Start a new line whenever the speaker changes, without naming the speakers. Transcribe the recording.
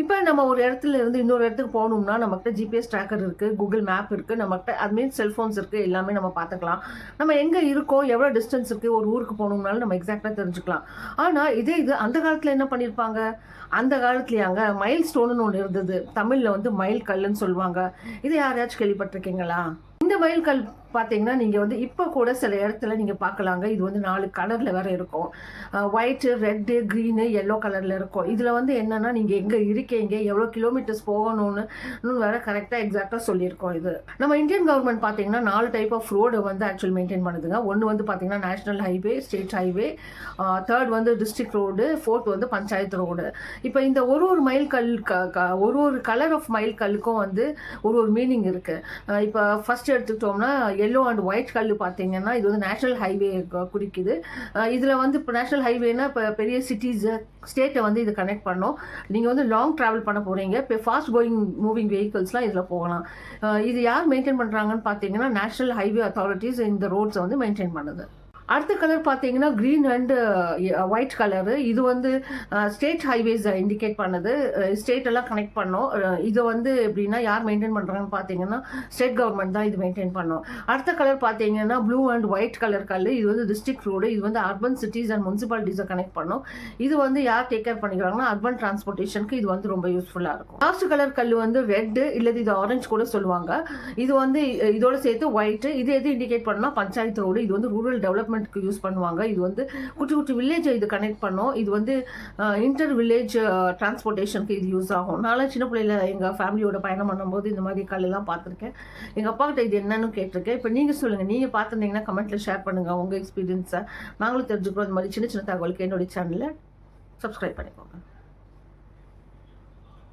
இப்போ நம்ம ஒரு இடத்துல இருந்து இன்னொரு இடத்துக்கு போகணும்னா நம்மகிட்ட ஜிபிஎஸ் ட்ராக்கர் இருக்குது கூகுள் மேப் இருக்குது நம்மகிட்ட அது மீன் செல்ஃபோன்ஸ் இருக்குது எல்லாமே நம்ம பார்த்துக்கலாம். நம்ம எங்கே இருக்கோம் எவ்வளோ டிஸ்டன்ஸ் இருக்குது ஒரு ஊருக்கு போகணும்னாலும் நம்ம எக்ஸாக்டாக தெரிஞ்சுக்கலாம். ஆனால் இதே இது அந்த காலத்தில் என்ன பண்ணியிருப்பாங்க அந்த காலத்துலயாங்க மைல் ஸ்டோனுன்னு ஒன்று இருந்தது. தமிழில் வந்து மயில் கல்லுன்னு சொல்லுவாங்க. இது யாரையாச்சும் கேள்விப்பட்டிருக்கீங்களா? இந்த மயில் கல் பார்த்தீங்கன்னா நீங்கள் வந்து இப்போ கூட சில இடத்துல நீங்கள் பார்க்கலாங்க இது வந்து நாலு கலரில் வேறு இருக்கும். ஒயிட்டு ரெட்டு க்ரீனு எல்லோ கலரில் இருக்கும். இதில் வந்து என்னென்னா நீங்கள் எங்கே இருக்கீங்க எவ்வளோ கிலோமீட்டர்ஸ் போகணும்னு வேறு கரெக்டாக எக்ஸாக்டாக சொல்லியிருக்கோம் இது. நம்ம இந்தியன் கவர்மெண்ட் பார்த்தீங்கன்னா நாலு டைப் ஆஃப் ரோடு வந்து ஆக்சுவல் மெயின்டைன் பண்ணுதுங்க. ஒன்று வந்து பார்த்தீங்கன்னா national highway state highway third வந்து டிஸ்ட்ரிக்ட் ரோடு ஃபோர்த் வந்து பஞ்சாயத்து ரோடு இப்போ இந்த ஒரு ஒரு மைல் கல் க க- ஒரு ஒரு கலர் ஆஃப் மைல் கல்லுக்கும் வந்து ஒரு ஒரு மீனிங் இருக்குது இப்போ ஃபஸ்ட் எடுத்துக்கிட்டோம்னா எல்லோ அண்ட் ஒயிட் கல் பார்த்தீங்கன்னா இது வந்து நேஷனல் ஹைவே குறிக்குது. இதில் வந்து இப்போ நேஷனல் ஹைவேனா இப்போ பெரிய சிட்டிஸு ஸ்டேட்டை வந்து இது கனெக்ட் பண்ணோம். நீங்கள் வந்து லாங் ட்ராவல் பண்ண போகிறீங்க இப்போ ஃபாஸ்ட் கோயிங் மூவிங் வெஹிக்கிள்ஸ்லாம் இதில் போகலாம். இது யார் மெயின்டைன் பண்ணுறாங்கன்னு பார்த்தீங்கன்னா நேஷனல் ஹைவே அத்தாரிட்டிஸ் இந்த ரோட்ஸை வந்து மெயின்டைன் பண்ணுது. அடுத்த கலர் பார்த்தீங்கன்னா க்ரீன் அண்டு ஒயிட் கலரு இது வந்து ஸ்டேட் ஹைவேஸ் இண்டிகேட் பண்ணுது. ஸ்டேட் எல்லாம் கனெக்ட் பண்ணோம். இதை இது வந்து எப்படின்னா யார் மெயின்டைன் பண்ணுறாங்கன்னு பார்த்தீங்கன்னா ஸ்டேட் கவர்மெண்ட் தான் இது மெயின்டைன் பண்ணோம். அடுத்த கலர் பார்த்தீங்கன்னா ப்ளூ அண்ட் ஒயிட் கலர் கல். இது வந்து டிஸ்ட்ரிக்ட் ரோடு இது வந்து அர்பன் சிட்டிஸ் அண்ட் முனிசிபாலிட்டிஸை கனெக்ட் பண்ணோம். இது வந்து யார் டேக் கேர் பண்ணிக்கிறாங்கன்னா அர்பன் டிரான்ஸ்போர்ட்டேஷனுக்கு இது வந்து ரொம்ப யூஸ்ஃபுல்லாக இருக்கும். லாஸ்ட் கலர் கல் வந்து ரெட்டு இல்லது இது ஆரஞ்சு கூட சொல்லுவாங்க. இது வந்து இதோடு இதோட சேர்த்து ஒயிட் இது எது இண்டிகேட் பண்ணால் பஞ்சாயத்து ரோடு இது வந்து ரூரல் டெவலப்மெண்ட் கவர்மெண்ட்டுக்கு யூஸ் பண்ணுவாங்க. இது வந்து குட்டி குட்டி வில்லேஜை இது கனெக்ட் பண்ணோம். இது வந்து இன்டர் வில்லேஜ் டிரான்ஸ்போர்ட்டேஷனுக்கு இது யூஸ் ஆகும். நானும் சின்ன பிள்ளையில எங்கள் ஃபேமிலியோட பயணம் பண்ணும்போது இந்த மாதிரி கல்லெல்லாம் பார்த்துருக்கேன். எங்கள் அப்பா கிட்ட இது என்னன்னு கேட்டிருக்கேன். இப்போ நீங்கள் சொல்லுங்கள் நீங்கள் பார்த்துருந்தீங்கன்னா கமெண்ட்டில் ஷேர் பண்ணுங்கள் உங்கள் எக்ஸ்பீரியன்ஸை நாங்களும் தெரிஞ்சுக்கிறோம். இந்த மாதிரி சின்ன சின்ன தகவலுக்கு என்னுடைய சேனலில் சப்ஸ்கிரைப் பண்ணிக்கோங்க.